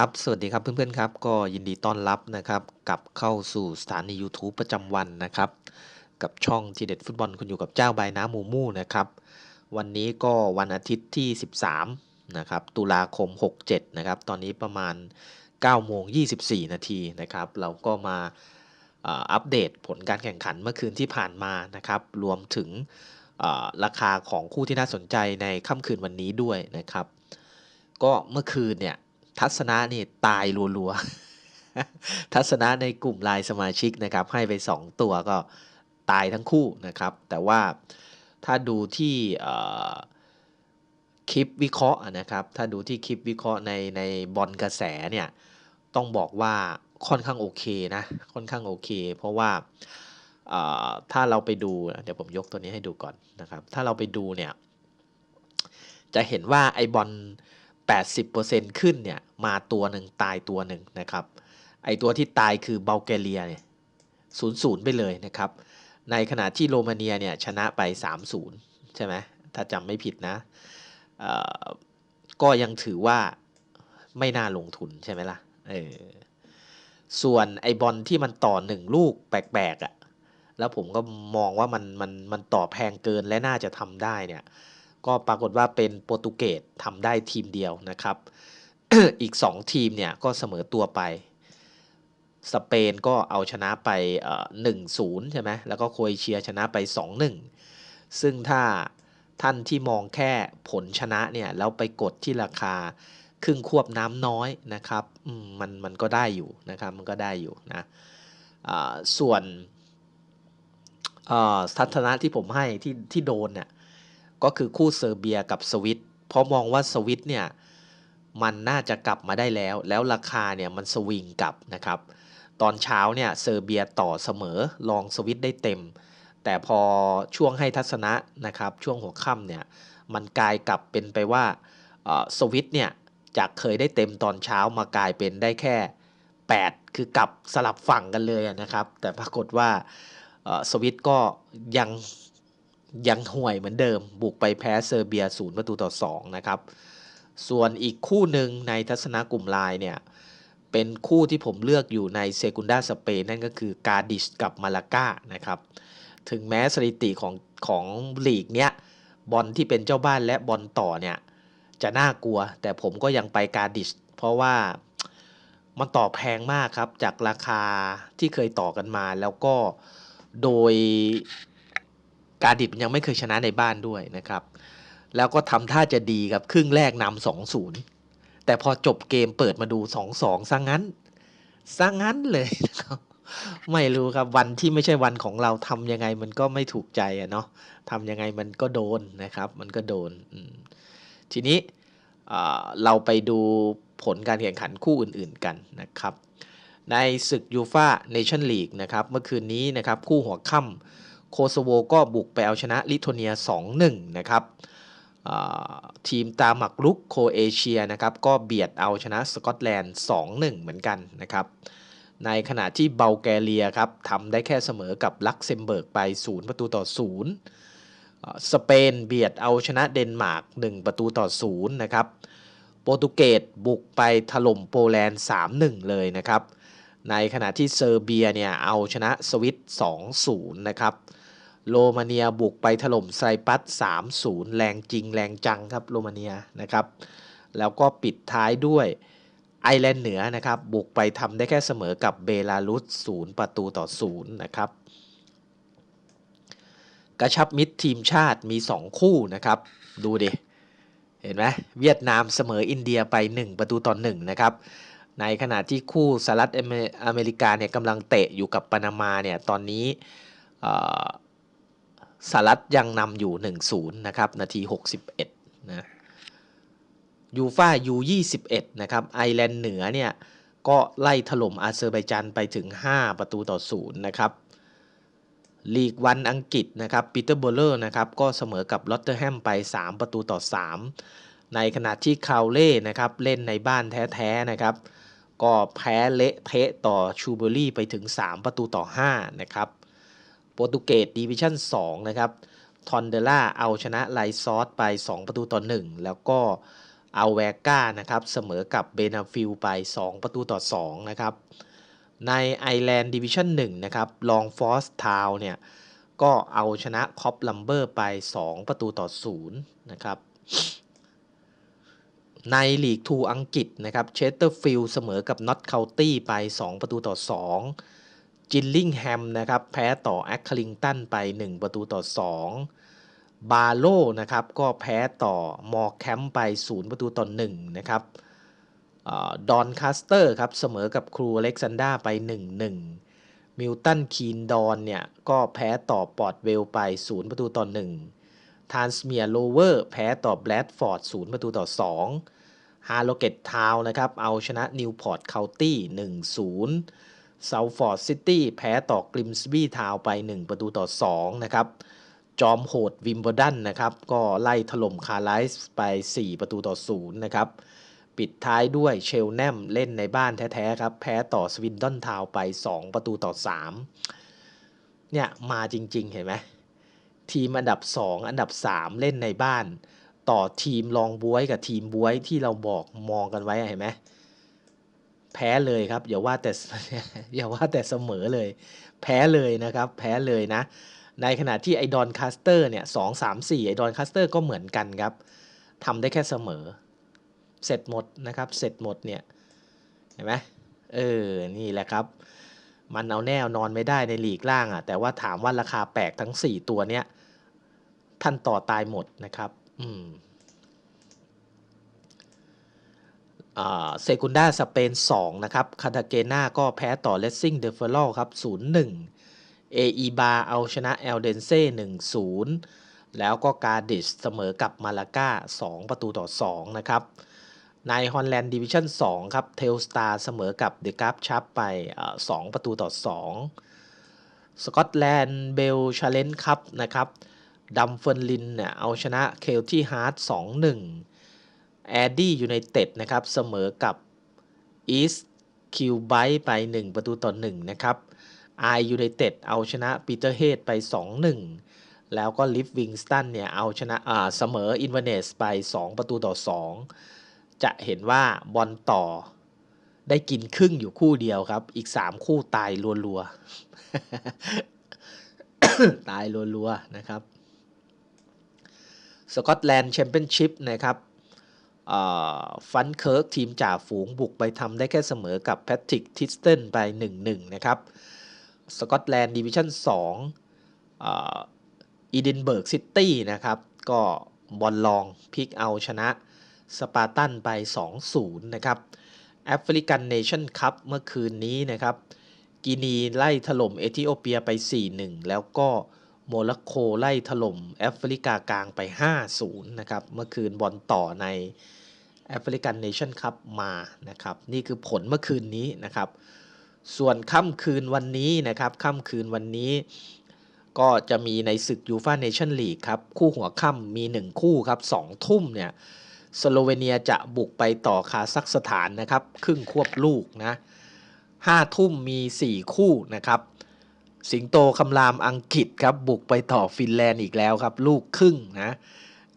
ครับ สวัสดีครับเพื่อนๆครับ ก็ยินดีต้อนรับนะครับกลับเข้าสู่สถานี YouTube ประจำวันนะครับ กับช่องทีเด็ดฟุตบอลคุณอยู่กับเจ้าใบน้ำมูมูนะครับ วันนี้ก็วันอาทิตย์ที่ 13นะครับตุลาคม 67นะครับตอนนี้ประมาณ9โมง24 นาทีนะครับเราก็มาอัปเดตผลการแข่งขันเมื่อคืนที่ผ่านมานะครับ รวมถึงราคาของคู่ที่น่าสนใจในค่ำคืนวันนี้ด้วยนะครับ ก็เมื่อคืนเนี่ย ทัศนะนี่ตายรัวๆ ทัศนะในกลุ่มไลน์สมาชิกนะครับ ให้ไป 2 ตัวก็ตายทั้งคู่นะครับ แต่ว่าถ้าดูที่คลิปวิเคราะห์นะครับ ถ้าดูที่คลิปวิเคราะห์ในในบอลกระแสเนี่ยต้องบอกว่าค่อนข้างโอเคนะ ค่อนข้างโอเค เพราะว่าถ้าเราไปดูเดี๋ยวผมยกตัวนี้ให้ดูก่อนนะครับ ถ้าเราไปดูเนี่ยจะเห็นว่าไอบอล 80%ขึ้นเนี่ยมาตัวหนึ่งตายตัวหนึ่งนะครับ ไอตัวที่ตายคือเบลแกเรียเนี่ยศูนย์ศูนย์ไปเลยนะครับ ในขณะที่โรมาเนียเนี่ยชนะไป 3-0 ใช่ไหมถ้าจำไม่ผิดนะ ก็ยังถือว่าไม่น่าลงทุนใช่ไหมล่ะเออส่วนไอบอลที่มันต่อหนึ่งลูกแปลกๆอะ่ะแล้วผมก็มองว่ามันมันมันต่อแพงเกินและน่าจะทำได้เนี่ย ก็ปรากฏว่าเป็นโปรตุเกสทำได้ทีมเดียวนะครับ อีก 2 ทีมเนี่ยก็เสมอตัวไป สเปนก็เอาชนะไปหนึ่งศูนย์ใช่ไหมแล้วก็โครเอเชียชนะไป 2-1 ซึ่งถ้าท่านที่มองแค่ผลชนะเนี่ยแล้วไปกดที่ราคาครึ่งควบน้ำน้อยนะครับมันมันก็ได้อยู่นะครับมันก็ได้อยู่นะส่วนอ่าทัศนะที่ผมให้ที่ที่โดนเนี่ย ก็คือคู่เซอร์เบียกับสวิตเพราะมองว่าสวิตเนี่ยมันน่าจะกลับมาได้แล้ว แล้วราคาเนี่ยมันสวิงกลับนะครับ ตอนเช้าเนี่ยเซอร์เบียต่อเสมอลองสวิตได้เต็ม แต่พอช่วงให้ทัศนะนะครับ ช่วงหัวค่ำเนี่ยมันกลายกลับเป็นไปว่าสวิตเนี่ยจากเคยได้เต็มตอนเช้ามากลายเป็นได้แค่ 8 คือกลับสลับฝั่งกันเลยนะครับ แต่ปรากฏว่าสวิตก็ยัง ยังห่วยเหมือนเดิม บุกไปแพ้เซอร์เบียศูนย์ประตูต่อ2นะครับ ส่วนอีกคู่หนึ่งในทัศนะกลุ่มไลน์เนี่ย เป็นคู่ที่ผมเลือกอยู่ในเซกุนดาสเปนนั่นก็คือกาดิชกับมาลากานะครับ ถึงแม้สถิติของของลีกเนี้ยบอลที่เป็นเจ้าบ้านและบอลต่อเนี่ยจะน่ากลัว แต่ผมก็ยังไปกาดิชเพราะว่ามันต่อแพงมากครับ จากราคาที่เคยต่อกันมา แล้วก็โดย กาดิชยังไม่เคยชนะในบ้านด้วยนะครับ แล้วก็ทำท่าจะดีครับครึ่งแรกนำสองศูนย์แต่พอจบเกมเปิดมาดูสองสองซะงั้นซะงั้นเลยนะครับไม่รู้ครับวันที่ไม่ใช่วันของเราทำยังไงมันก็ไม่ถูกใจอะเนาะทำยังไงมันก็โดนนะครับ มันก็โดนทีนี้เอ่อเราไปดูผลการแข่งขันคู่อื่นๆกันนะครับ ในศึกยูฟาเนชั่นลีกนะครับ เมื่อคืนนี้นะครับ คู่หัวค่ำ โคโซโวก็บุกไปเอาชนะลิทัวเนีย 2-1 นะครับทีมตามหมักรุกโคเอเชียนะครับก็เบียดเอาชนะสกอตแลนด์ 2-1 เหมือนกันนะครับในขณะที่เบลแกเรียครับทำได้แค่เสมอกับลักเซมเบิร์กไป 0 ประตูต่อ 0 สเปนเบียดเอาชนะเดนมาร์ก 1 ประตูต่อ 0 นะครับ โปรตุเกสบุกไปถล่มโปแลนด์ 3-1 เลยนะครับ ในขณะที่เซอร์เบียเนี่ยเอาชนะสวิต2-0 นะครับ โรมาเนียบุกไปถล่มไซปัส 3-0 แรงจริงแรงจังครับโรมาเนียนะครับ แล้วก็ปิดท้ายด้วยไอแลนด์เหนือนะครับบุกไปทำได้แค่เสมอกับเบลารุส0ประตูต่อ0นะครับกระชับมิตรทีมชาติมี 2 คู่นะครับ ดูดิ เห็นไหมเวียดนามเสมออินเดียไป 1 ประตูต่อ1นะครับ ในขณะที่คู่สหรัฐอเมริกาเนี่ยกำลังเตะอยู่กับปานามาเนี่ยตอนนี้สหรัฐยังนำอยู่ 1-0 นะครับ นาที 61 นะยูฟ่ายู21 นะครับ ไอร์แลนด์เหนือเนี่ย ก็ไล่ถล่มอาเซอร์ไบจันไปถึง 5 ประตูต่อ 0 นะครับ ลีกวันอังกฤษนะครับปีเตอร์โบเลอร์นะครับ ก็เสมอกับลอตเตอร์แฮมไป 3 ประตูต่อ 3 ในขณะที่คาวเล่นะครับ เล่นในบ้านแท้ ๆ นะครับ ก็แพ้เละเทะต่อชูเบอรี่ไปถึง 3 ประตูต่อ 5 นะครับโปรตุเกสดิวิชั่น 2 นะครับทอนเดล่าเอาชนะไลซอสไป 2 ประตูต่อ 1 แล้วก็อัลเวก้านะครับเสมอกับเบนาฟิลไป 2 ประตูต่อ 2 นะครับ ในไอแลนด์ดิวิชั่น1นะครับลองฟอสทาวเนี่ยก็เอาชนะคอปลัมเบอร์ไป 2 ประตูต่อ 0 นะครับ ในลีกทูอังกฤษนะครับเชสเตอร์ฟิลด์เสมอกับน็อตเคานตี้ไป 2 ประตูต่อ 2 จินลิงแฮมนะครับแพ้ต่อแอคคลิงตันไป 1 ประตูต่อ 2 บาโลนะครับก็แพ้ต่อมอร์แคมป์ไป 0 ประตูต่อ 1 นะครับดอนคาสเตอร์ครับเสมอกับครูอเล็กซานดาไป 1-1 มิลตันคีนดอนเนี่ยก็แพ้ต่อปอร์ตเวลไป 0 ประตูต่อ 1ทานสเมียโลเวอร์แพ้ต่อแบลดฟอร์ด 0 ประตูต่อ 2 ฮาร์โลเกตทาวนะครับ เอาชนะนิวพอร์ตเคานตี้1-0เซาฟอร์ดซิตี้แพ้ต่อกริมสบีทาวไป 1 ประตูต่อ 2 นะครับ จอมโหดวิมเบลดันนะครับ ก็ไล่ถล่มคาร์ไลส์ไป 4 ประตูต่อ 0 นะครับ ปิดท้ายด้วยเชลแนมเล่นในบ้านแท้ ๆ ครับ แพ้ต่อสวินดอนทาวไป 2 ประตูต่อ 3 เนี่ย มาจริง ๆ เห็นไหมทีมอันดับ 2 อันดับ 3 เล่นในบ้าน ต่อทีมรองบวยกับทีมบวยที่เราบอกมองกันไว้เห็นไหมแพ้เลยครับอย่าว่าแต่อย่าว่าแต่เสมอเลย แพ้เลยนะครับแพ้เลยนะ ในขณะที่ไอดอนคาสเตอร์เนี่ยสองสามสี่ไอดอนคาสเตอร์ก็เหมือนกันครับทำได้แค่เสมอ เสร็จหมดนะครับเสร็จหมดเนี่ยเห็นไหมเออนี่แหละครับ มันเอาแน่นอนไม่ได้ในหลีกล่างอะ่ะแต่ว่าถามว่าราคาแปลกทั้ง 4 ตัวเนี้ยท่านต่อตายหมดนะครับ เซกุนดาสเปน 2 นะครับคาตาเกนาก็แพ้ต่อเลสซิ่งเดฟเฟอร์ครับ 0-1เออีบาเอาชนะเอลเดนเซ่ 1-0 แล้วก็กาดิชเสมอกับมาลาก้า 2 ประตูต่อ 2 นะครับ ในฮอลแลนด์ดิวิชั่น 2 ครับ เทลสตาร์เสมอกับเดกราฟชับไป 2 ประตูต่อ 2 สกอตแลนด์เบลชาเลนจ์ครับนะครับ ดัมเฟิร์นลินเนี่ยเอาชนะเคลที่ฮาร์ด2-1 แอดดี้ยูไนเต็ดนะครับเสมอกับอีสคิวไบไป 1 ประตูต่อ1นะครับไอยูไนเต็ดเอาชนะปีเตอร์เฮดไป 2-1 แล้วก็ลิฟวิงสตันเนี่ยเอาชนะอ่าเสมออินเวเนสไป 2 ประตูต่อ 2 จะเห็นว่าบอลต่อได้กินครึ่งอยู่คู่เดียวครับ อีก 3 คู่ตายรัวๆ ตายรัวๆนะครับ สกอตแลนด์แชมเปี้ยนชิพนะครับฟันเคิร์กทีมจ่าฝูงบุกไปทำได้แค่เสมอกับแพทริกทิสเทนไป 1-1 นะครับสกอตแลนด์ดิวิชั่น2อีดินเบิร์กซิตี้นะครับ ก็บอลลองพิกเอาชนะสปาร์ตันไป 2-0 นะครับแอฟริกันเนชั่นคัพเมื่อคืนนี้นะครับ กินีไล่ถล่มเอธิโอเปียไป 4-1 แล้วก็ โมร็อกโกไล่ถล่มแอฟริกากลางไป 5-0 นะครับ เมื่อคืนบอลต่อในแอฟริกันเนชั่นคัพมานะครับ นี่คือผลเมื่อคืนนี้นะครับ ส่วนค่ำคืนวันนี้นะครับค่ำคืนวันนี้ก็จะมีในศึกยูฟาเนชั่นลีกครับ คู่หัวค่ำมี 1 คู่ครับ2ทุ่มเนี่ยสโลเวเนียจะบุกไปต่อคาซัคสถานนะครับ ครึ่งควบลูกนะ5ทุ่มมี 4 คู่นะครับ สิงโตคำรามอังกฤษครับบุกไปต่อฟินแลนด์อีกแล้วครับ ลูกครึ่งนะ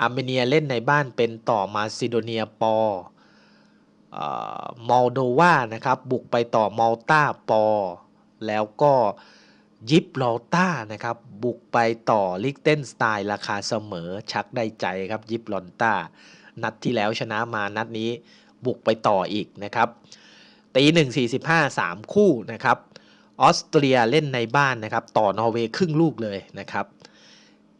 อาร์เมเนียเล่นในบ้านเป็นต่อมาซิโดเนียปอมอลโดวานะครับบุกไปต่อมอลตาปอ แล้วก็ยิปลอต้านะครับบุกไปต่อลิกเทนสไตน์ราคาเสมอชักได้ใจครับยิปลอนต้านัดที่แล้วชนะมานัดนี้บุกไปต่ออีกนะครับตีหนึ่งสี่สิบห้าสามคู่นะครับ ออสเตรียเล่นในบ้านนะครับ ต่อนอร์เวย์ครึ่งลูกเลยนะครับ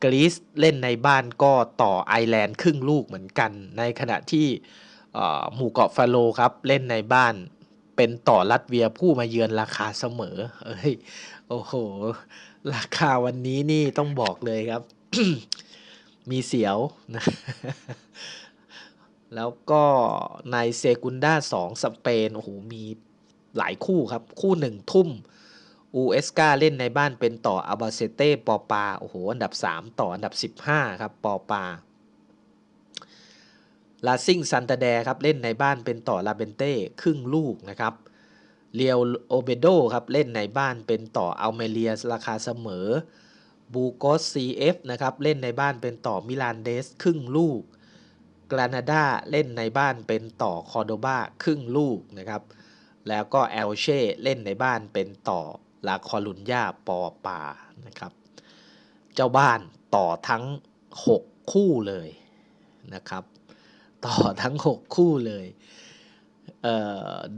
กรีซเล่นในบ้านก็ต่อไอร์แลนด์ครึ่งลูกเหมือนกัน ในขณะที่หมู่เกาะฟาโลครับ เล่นในบ้านเป็นต่อรัสเวียผู้มาเยือนราคาเสมอเอ้ยโอ้โห ราคาวันนี้นี่ต้องบอกเลยครับ มีเสียวนะแล้วก็ในเซกุนด้าสองสเปนโอ้โหมีหลายคู่ครับ คู่หนึ่งทุ่ม อูเอสกาเล่นในบ้านเป็นต่ออาบาเซเต้ปอปาโอ้โหอันดับ 3 ต่ออันดับ 15 ครับปอปาลาซิงซันตาแดครับเล่นในบ้านเป็นต่อลาเบนเต้ครึ่งลูกนะครับเรียวโอเบโดครับเล่นในบ้านเป็นต่ออัลเมเลียราคาเสมอบูโกสซีเอฟนะครับเล่นในบ้านเป็นต่อมิลานเดสครึ่งลูกกรานาดาเล่นในบ้านเป็นต่อคอร์โดบาครึ่งลูกนะครับแล้วก็เอลเช่เล่นในบ้านเป็นต่อ ลาคอลุนยาปอป่านะครับ เจ้าบ้านต่อทั้ง 6 คู่เลยนะครับ ต่อทั้ง 6 คู่เลยเ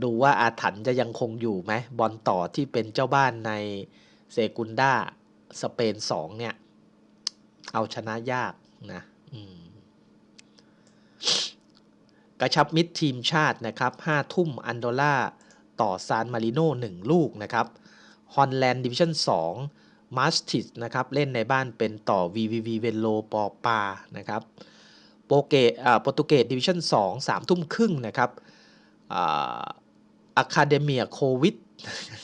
ดูว่าอาถรรพ์จะยังคงอยู่ไหมบอลต่อที่เป็นเจ้าบ้านในเซกุนดาสเปน2เนี่ย เอาชนะยากนะกระชับมิตรทีมชาตินะครับ5ทุ่มอันโดล่าต่อซานมาริโน่1ลูกนะครับ ฮอนแลนด์ดิวิชั่น2มาสติสนะครับเล่นในบ้านเป็นต่อ VVV เวโลปอปานะครับโปรเกตอ่าโปรตุเกสดิวิชั่น2 3 ทุ่มครึ่งนะครับอะคาเดเมียโควิด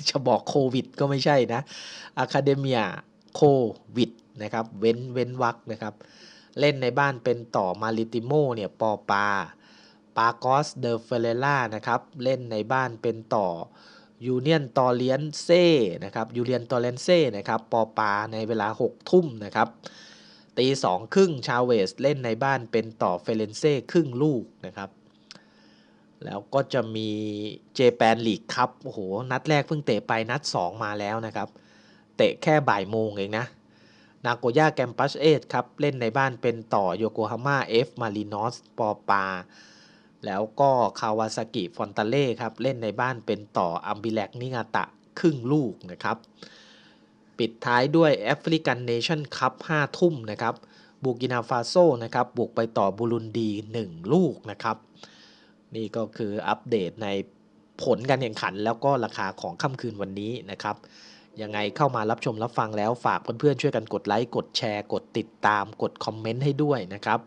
จะบอกโควิดก็ไม่ใช่นะอะคาเดเมียโควิดนะครับเว้นเว้นวักนะครับ เล่นในบ้านเป็นต่อมาริติโมเนี่ยปอปาปากอสเดอเฟเรล่านะครับ เล่นในบ้านเป็นต่อ ยูเนียนตอเลียนเซ่นะครับยูเลียนตอเลนเซ่นะครับปอปาในเวลา 6 ทุ่มนะครับตีสองครึ่งชาเวสเล่นในบ้านเป็นต่อเฟเรนเซ่ครึ่งลูกนะครับ แล้วก็จะมีเจแปนลีกครับโอ้โห นัดแรกเพิ่งเตะไปนัด 2 มาแล้วนะครับ เตะแค่บ่ายโมงเองนะนาโกย่าแกมปัสเอสครับ เล่นในบ้านเป็นต่อโยโกฮาม่าเอฟมารินอสปอปา แล้วก็คาวาซากิฟอนตาเล่ครับเล่นในบ้านเป็นต่ออัมบิแลกนิงาตะครึ่งลูกนะครับปิดท้ายด้วยแอฟริกันเนชั่นคัพ5ทุ่มนะครับบูกินาฟาโซนะครับบุกไปต่อบุรุนดี 1 ลูกนะครับนี่ก็คืออัปเดตในผลการแข่งขันแล้วก็ราคาของค่ำคืนวันนี้นะครับยังไงเข้ามารับชมรับฟังแล้วฝากเพื่อนๆช่วยกันกดไลค์กดแชร์ กดติดตามกดคอมเมนต์ให้ด้วยนะครับ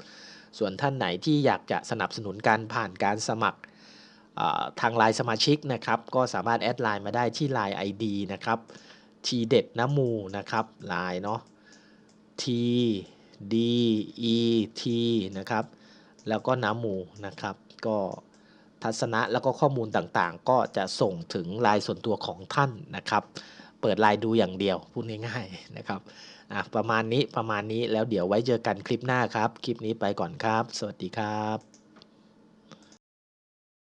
ส่วนท่านไหนที่อยากจะสนับสนุนการผ่านการสมัครทางไลน์สมาชิกนะครับ ก็สามารถแอดไลน์มาได้ที่ Line ID นะครับทีเด็ดน้ำมูนะครับไลน์เนาะ T D E T นะครับ แล้วก็น้ำมูนะครับ ก็ทัศนะแล้วก็ข้อมูลต่างๆ ก็จะส่งถึงไลน์ส่วนตัวของท่านนะครับ เปิดไลน์ดูอย่างเดียวพูดง่ายๆนะครับ อะประมาณนี้ประมาณนี้แล้วเดี๋ยวไว้เจอกันคลิปหน้าครับ คลิปนี้ไปก่อนครับ สวัสดีครับ